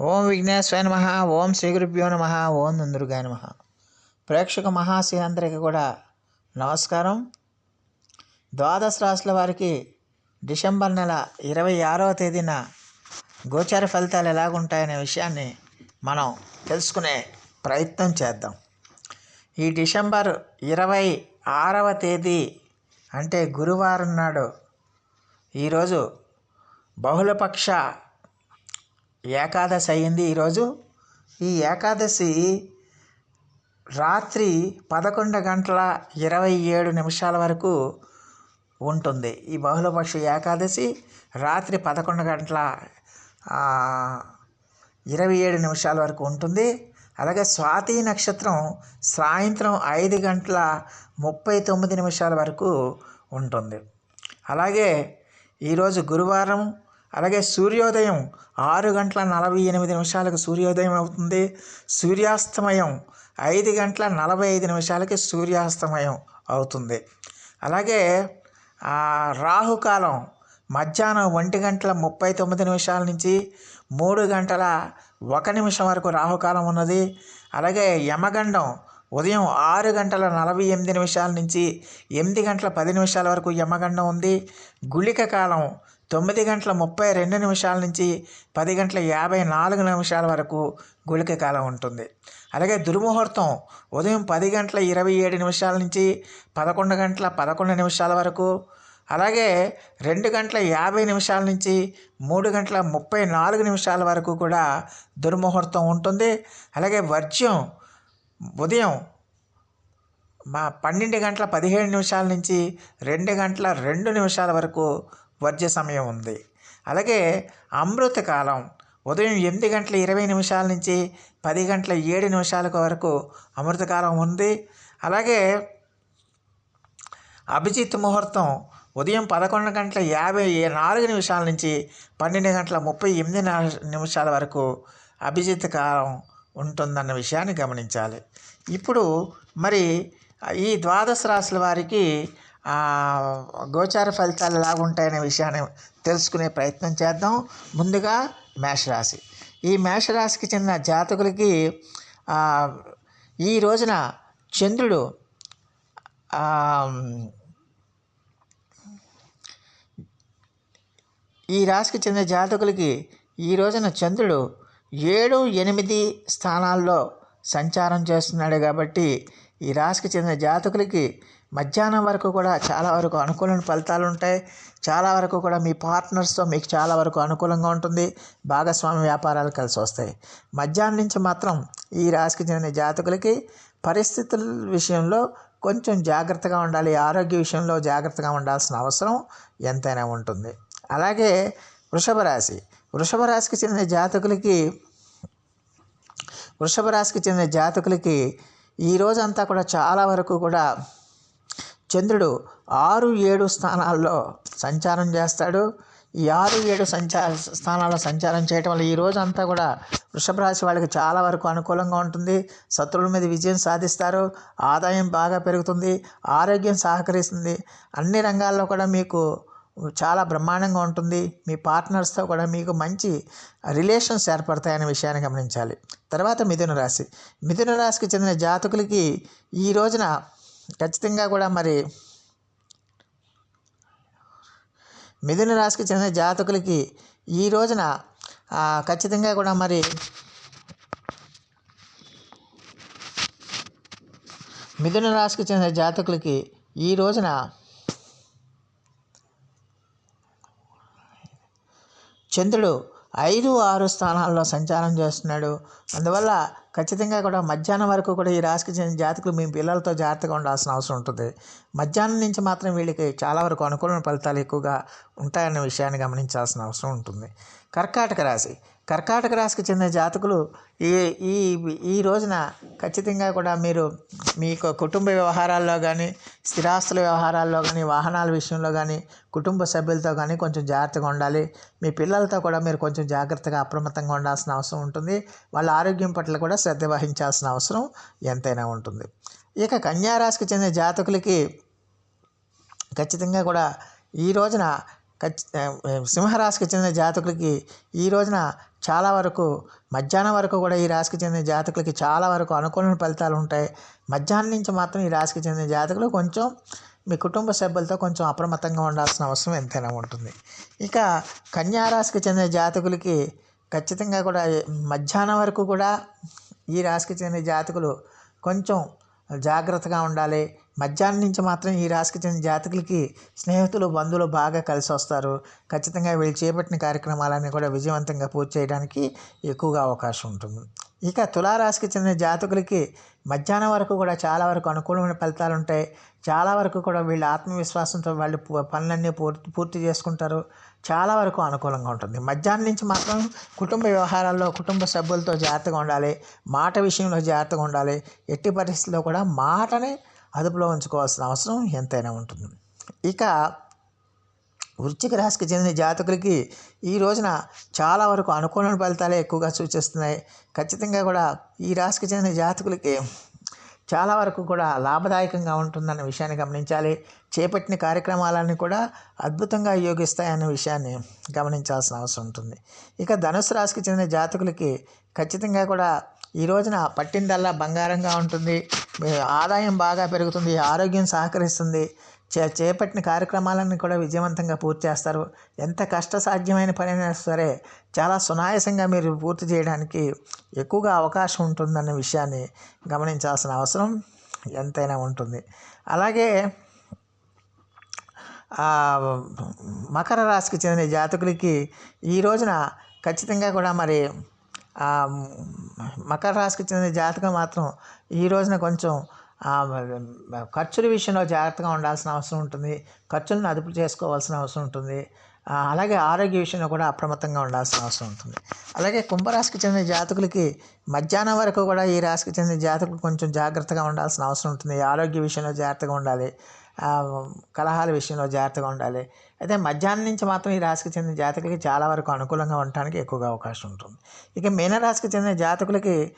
ఓం విఘ్నేశ్వర నమ ఓం శ్రీ గురుభ్యో నమ ఓం నందురుగాయ నమ. ప్రేక్షక మహాశీలందరికీ కూడా నమస్కారం. ద్వాదశ రాశుల వారికి డిసెంబర్ నెల ఇరవై ఆరవ తేదీన గోచార ఫలితాలు ఎలాగుంటాయనే విషయాన్ని మనం తెలుసుకునే ప్రయత్నం చేద్దాం. ఈ డిసెంబర్ ఇరవై ఆరవ తేదీ అంటే గురువారం నాడు ఈరోజు బహుళపక్ష ఏకాదశి అయింది ఈరోజు. ఈ ఏకాదశి రాత్రి పదకొండు గంటల ఇరవై ఏడు నిమిషాల వరకు ఉంటుంది. ఈ బహుళపక్ష ఏకాదశి రాత్రి పదకొండు గంటల ఇరవై ఏడు నిమిషాల వరకు ఉంటుంది. అలాగే స్వాతి నక్షత్రం సాయంత్రం ఐదు గంటల ముప్పై తొమ్మిది నిమిషాల వరకు ఉంటుంది. అలాగే ఈరోజు గురువారం అలాగే సూర్యోదయం ఆరు గంటల నలభై ఎనిమిది నిమిషాలకు సూర్యోదయం అవుతుంది. సూర్యాస్తమయం ఐదు గంటల నలభై ఐదు నిమిషాలకి సూర్యాస్తమయం అవుతుంది. అలాగే రాహుకాలం మధ్యాహ్నం ఒంటి గంటల ముప్పై తొమ్మిది నిమిషాల నుంచి మూడు గంటల ఒక నిమిషం వరకు రాహుకాలం ఉన్నది. అలాగే యమగండం ఉదయం ఆరు గంటల నలభై ఎనిమిది నిమిషాల నుంచి ఎనిమిది గంటల పది నిమిషాల వరకు యమగండం ఉంది. గుళిక కాలం తొమ్మిది గంటల ముప్పై రెండు నిమిషాల నుంచి పది గంటల యాభై నాలుగు నిమిషాల వరకు గుళిక కాలం ఉంటుంది. అలాగే దుర్ముహూర్తం ఉదయం పది గంటల ఇరవై ఏడు నిమిషాల నుంచి పదకొండు గంటల పదకొండు నిమిషాల వరకు అలాగే రెండు గంటల యాభై నిమిషాల నుంచి మూడు గంటల ముప్పై నాలుగు నిమిషాల వరకు కూడా దుర్ముహూర్తం ఉంటుంది. అలాగే వర్జ్యం ఉదయం మా పన్నెండు గంటల పదిహేడు నిమిషాల నుంచి రెండు గంటల రెండు నిమిషాల వరకు వర్జ్య సమయం ఉంది. అలాగే అమృత కాలం ఉదయం ఎనిమిది గంటల ఇరవై నిమిషాల నుంచి పది గంటల ఏడు నిమిషాల వరకు అమృతకాలం ఉంది. అలాగే అభిజిత్ ముహూర్తం ఉదయం పదకొండు గంటల యాభై నాలుగు నిమిషాల నుంచి పన్నెండు గంటల ముప్పై ఎనిమిది నిమిషాల వరకు అభిజిత్ కాలం ఉంటుందన్న విషయాన్ని గమనించాలి. ఇప్పుడు మరి ఈ ద్వాదశ రాశుల వారికి గోచార ఫలితాలు ఎలా ఉంటాయనే విషయాన్ని తెలుసుకునే ప్రయత్నం చేద్దాం. ముందుగా మేషరాశి. ఈ మేషరాశికి చెందిన జాతకులకి ఈ రోజున చంద్రుడు ఈ రాశికి చెందిన జాతకులకి ఈ రోజున చంద్రుడు ఏడు ఎనిమిది స్థానాల్లో సంచారం చేస్తున్నాడు కాబట్టి ఈ రాశికి చెందిన జాతకులకి మధ్యాహ్నం వరకు కూడా చాలా వరకు అనుకూలమైన ఫలితాలు ఉంటాయి. చాలా వరకు కూడా మీ పార్ట్నర్స్తో మీకు చాలా వరకు అనుకూలంగా ఉంటుంది. భాగస్వామి వ్యాపారాలు కలిసి వస్తాయి. మధ్యాహ్నం నుంచి మాత్రం ఈ రాశికి చెందిన జాతకులకి పరిస్థితుల విషయంలో కొంచెం జాగ్రత్తగా ఉండాలి. ఆరోగ్య విషయంలో జాగ్రత్తగా ఉండాల్సిన అవసరం ఎంతైనా ఉంటుంది. అలాగే వృషభ రాశి. వృషభ రాశికి చెందిన జాతకులకి వృషభ రాశికి చెందిన జాతకులకి ఈ రోజంతా కూడా చాలా వరకు కూడా చంద్రుడు ఆరు ఏడు స్థానాల్లో సంచారం చేస్తాడు. ఈ ఆరు ఏడు సంచార స్థానాల్లో సంచారం చేయటం వల్ల ఈ రోజు అంతా కూడా వృషభ రాశి వాళ్ళకి చాలా వరకు అనుకూలంగా ఉంటుంది. శత్రువుల మీద విజయం సాధిస్తారు. ఆదాయం బాగా పెరుగుతుంది. ఆరోగ్యం సహకరిస్తుంది. అన్ని రంగాల్లో కూడా మీకు చాలా బ్రహ్మాండంగా ఉంటుంది. మీ పార్ట్నర్స్తో కూడా మీకు మంచి రిలేషన్స్ ఏర్పడతాయనే విషయాన్ని గమనించాలి. తర్వాత మిథున రాశి. మిథున రాశికి చెందిన జాతకులకి ఈ రోజున ఖచ్చితంగా కూడా మరి మిథున రాశికి చెందిన జాతకులకి ఈ రోజున ఖచ్చితంగా కూడా మరి మిథున రాశికి చెందిన జాతకులకి ఈ రోజున చంద్రుడు ఐదు ఆరు స్థానాల్లో సంచారం చేస్తున్నాడు. అందువల్ల ఖచ్చితంగా కూడా మధ్యాహ్నం వరకు కూడా ఈ రాశికి చెందిన జాతకులు మీ పిల్లలతో జాగ్రత్తగా ఉండాల్సిన అవసరం ఉంటుంది. మధ్యాహ్నం నుంచి మాత్రం వీళ్ళకి చాలా వరకు అనుకూలమైన ఫలితాలు ఎక్కువగా ఉంటాయన్న విషయాన్ని గమనించాల్సిన అవసరం ఉంటుంది. కర్కాటక రాశి. కర్కాటక రాశికి చెందిన జాతకులు ఈ ఈ ఈ రోజున ఖచ్చితంగా కూడా మీరు మీ కుటుంబ వ్యవహారాల్లో కానీ స్థిరాస్తుల వ్యవహారాల్లో కానీ వాహనాల విషయంలో కానీ కుటుంబ సభ్యులతో కానీ కొంచెం జాగ్రత్తగా ఉండాలి. మీ పిల్లలతో కూడా మీరు కొంచెం జాగ్రత్తగా అప్రమత్తంగా ఉండాల్సిన అవసరం ఉంటుంది. వాళ్ళ ఆరోగ్యం పట్ల కూడా శ్రద్ధ వహించాల్సిన అవసరం ఎంతైనా ఉంటుంది. ఇక కన్యారాశికి చెందిన జాతకులకి ఖచ్చితంగా కూడా ఈ రోజున ఖచ్చి సింహరాశికి చెందిన జాతకులకి ఈ రోజున చాలా వరకు మధ్యాహ్నం వరకు కూడా ఈ రాశికి చెందిన జాతకులకి చాలా వరకు అనుకూలమైన ఫలితాలు ఉంటాయి. మధ్యాహ్నం నుంచి మాత్రం ఈ రాశికి చెందిన జాతకులు కొంచెం మీ కుటుంబ సభ్యులతో కొంచెం అప్రమత్తంగా ఉండాల్సిన అవసరం ఎంతైనా ఉంటుంది. ఇక కన్యా రాశికి చెందిన జాతకులకి ఖచ్చితంగా కూడా మధ్యాహ్నం వరకు కూడా ఈ రాశికి చెందిన జాతకులు కొంచెం జాగ్రత్తగా ఉండాలి. మధ్యాహ్నం నుంచి మాత్రం ఈ రాశికి చెందిన జాతకులకి స్నేహితులు బంధువులు బాగా కలిసి వస్తారు. ఖచ్చితంగా వీళ్ళు చేపట్టిన కార్యక్రమాలన్నీ కూడా విజయవంతంగా పూర్తి చేయడానికి ఎక్కువగా అవకాశం ఉంటుంది. ఇక తులారాశికి చెందిన జాతకులకి మధ్యాహ్నం వరకు కూడా చాలా వరకు అనుకూలమైన ఫలితాలు ఉంటాయి. చాలా వరకు కూడా వీళ్ళ ఆత్మవిశ్వాసంతో వాళ్ళు పనులన్నీ పూర్తి పూర్తి చేసుకుంటారు. చాలా వరకు అనుకూలంగా ఉంటుంది. మధ్యాహ్నం నుంచి మాత్రం కుటుంబ వ్యవహారాల్లో కుటుంబ సభ్యులతో జాగ్రత్తగా ఉండాలి. మాట విషయంలో జాగ్రత్తగా ఉండాలి. ఎట్టి పరిస్థితుల్లో కూడా మాటని అదుపులో ఉంచుకోవాల్సిన అవసరం ఎంతైనా ఉంటుంది. ఇక వృశ్చిక రాశికి చెందిన జాతకులకి ఈ రోజున చాలా వరకు అనుకూల ఫలితాలే ఎక్కువగా సూచిస్తున్నాయి. ఖచ్చితంగా కూడా ఈ రాశికి చెందిన జాతకులకి చాలా వరకు కూడా లాభదాయకంగా ఉంటుందన్న విషయాన్ని గమనించాలి. చేపట్టిన కార్యక్రమాలన్నీ కూడా అద్భుతంగా యోగిస్తాయన్న విషయాన్ని గమనించాల్సిన అవసరం ఉంటుంది. ఇక ధనుసు రాశికి చెందిన జాతకులకి ఖచ్చితంగా కూడా ఈ రోజున పట్టిందల్లా బంగారంగా ఉంటుంది. మీ ఆదాయం బాగా పెరుగుతుంది. ఆరోగ్యం సహకరిస్తుంది. చే చేపట్టిన కార్యక్రమాలన్నీ కూడా విజయవంతంగా పూర్తి చేస్తారు. ఎంత కష్టసాధ్యమైన పనైనా సరే చాలా సునాయాసంగా మీరు పూర్తి చేయడానికి ఎక్కువగా అవకాశం ఉంటుందన్న విషయాన్ని గమనించాల్సిన అవసరం ఎంతైనా ఉంటుంది. అలాగే మకర రాశికి చెందిన జాతకులకి ఈ రోజున ఖచ్చితంగా కూడా మరి మకర రాశికి చెందిన జాతకం మాత్రం ఈ రోజున కొంచెం ఖర్చుల విషయంలో జాగ్రత్తగా ఉండాల్సిన అవసరం ఉంటుంది. ఖర్చులను అదుపు చేసుకోవాల్సిన అవసరం ఉంటుంది. అలాగే ఆరోగ్య విషయంలో కూడా అప్రమత్తంగా ఉండాల్సిన అవసరం ఉంటుంది. అలాగే కుంభరాశికి చెందిన జాతకులకి మధ్యాహ్నం వరకు కూడా ఈ రాశికి చెందిన జాతకులు కొంచెం జాగ్రత్తగా ఉండాల్సిన అవసరం ఉంటుంది. ఆరోగ్య విషయంలో జాగ్రత్తగా ఉండాలి. కలహాల విషయంలో జాగ్రత్తగా ఉండాలి. అయితే మధ్యాహ్నం నుంచి మాత్రం ఈ రాశికి చెందిన జాతకులకి చాలా వరకు అనుకూలంగా ఉండటానికి ఎక్కువగా అవకాశం ఉంటుంది. ఇక మీనరాశికి చెందిన జాతకులకి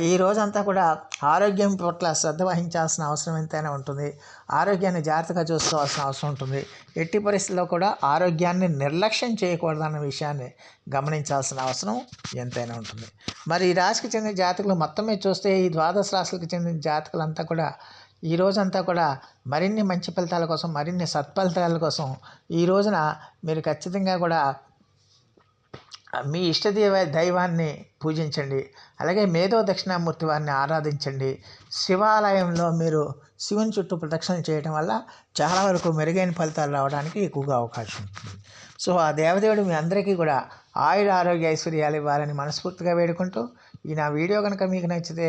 ఈ రోజంతా కూడా ఆరోగ్యం పట్ల శ్రద్ధ వహించాల్సిన అవసరం ఎంతైనా ఉంటుంది. ఆరోగ్యాన్ని జాగ్రత్తగా చూసుకోవాల్సిన అవసరం ఉంటుంది. ఎట్టి పరిస్థితుల్లో కూడా ఆరోగ్యాన్ని నిర్లక్ష్యం చేయకూడదన్న విషయాన్ని గమనించాల్సిన అవసరం ఎంతైనా ఉంటుంది. మరి ఈ రాశికి చెందిన జాతకులు మొత్తం చూస్తే ఈ ద్వాదశ రాశులకు చెందిన జాతకులంతా కూడా ఈ రోజంతా కూడా మరిన్ని మంచి ఫలితాల కోసం మరిన్ని సత్ఫలితాల కోసం ఈ రోజున మీరు ఖచ్చితంగా కూడా మీ ఇష్టదేవ దైవాన్ని పూజించండి. అలాగే మేధో దక్షిణామూర్తి వారిని ఆరాధించండి. శివాలయంలో మీరు శివుని చుట్టూ ప్రదక్షిణ చేయడం వల్ల చాలా వరకు మెరుగైన ఫలితాలు రావడానికి ఎక్కువగా అవకాశం ఉంటుంది. సో ఆ దేవదేవుడు మీ అందరికీ కూడా ఆయుర ఆరోగ్య ఐశ్వర్యాలు ఇవ్వాలని మనస్ఫూర్తిగా వేడుకుంటూ ఈ నా వీడియో కనుక మీకు నచ్చితే